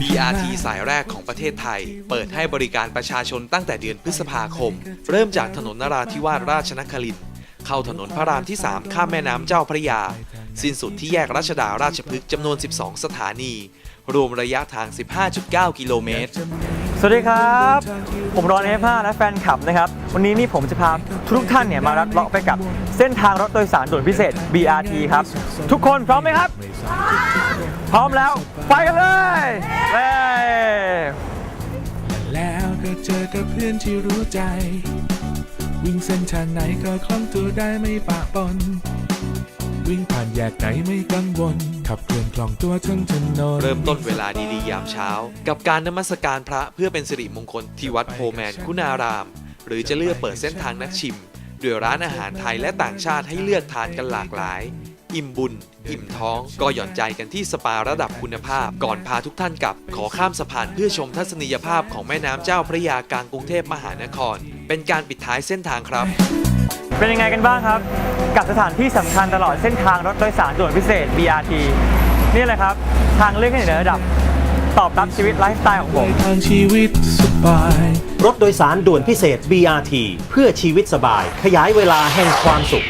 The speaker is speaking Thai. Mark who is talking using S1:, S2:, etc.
S1: BRT สายแรกของประเทศไทย เปิดให้บริการประชาชนตั้งแต่เดือนพฤษภาคม เริ่มจากถนนนราธิวาสราชนครินทร์เข้าถนนพระรามที่ 3 ข้ามแม่น้ำเจ้าพระยา สิ้นสุดที่แยกรัชดาราชพฤกษ์จำนวน 12 สถานี รวมระยะทาง 15.9 กิโลเมตร
S2: สวัสดีครับ ผมรอนเอฟห้าและแฟนคลับนะครับ วันนี้นี่ผมจะพาทุกท่านเนี่ยมาลัดเลาะไปกับเส้นทางรถโดยสารด่วนพิเศษ BRT ครับ ทุกคนพร้อมไหมครับ พร้อมแล้ว ไปกันเลย
S3: ก็เจอกับเพื่อนที่รู้ใจ วิ่งเส้นทางไหนก็คล่องตัวได้ไม่ปะปน วิ่งผ่านแยกไหนไม่กังวล ขับเคลื่อนคล่องตัวทั้งถนน
S1: เริ่มต้นเวลาดีๆยามเช้า กับการนมัสการพระเพื่อเป็นสิริมงคลที่วัดโพแมนคุณาราม หรือจะเลือกเปิดเส้นทางนักชิม ด้วยร้านอาหารไทยและต่างชาติให้เลือกทานกันหลากหลาย อิ่มบุญ อิ่มท้อง ก็หย่อนใจกันที่สปาระดับคุณภาพ ก่อนพาทุกท่านกลับ ขอข้ามสะพานเพื่อชมทัศนียภาพของแม่น้ำเจ้าพระยากลางกรุงเทพมหานคร เป็นการปิดท้ายเส้นทางครับ
S2: เป็นยังไงกันบ้างครับ กับสถานที่สำคัญตลอดเส้นทางรถโดยสารด่วนพิเศษ BRT นี่แหละครับ ทางเลือกให้เหนือระดับ ตอบรับชีวิตไลฟ์สไตล์ของผม
S3: ทางชีวิตสบาย
S4: รถโดยสารด่วนพิเศษ BRT เพื่อชีวิตสบาย ขยายเวลาแห่งความสุข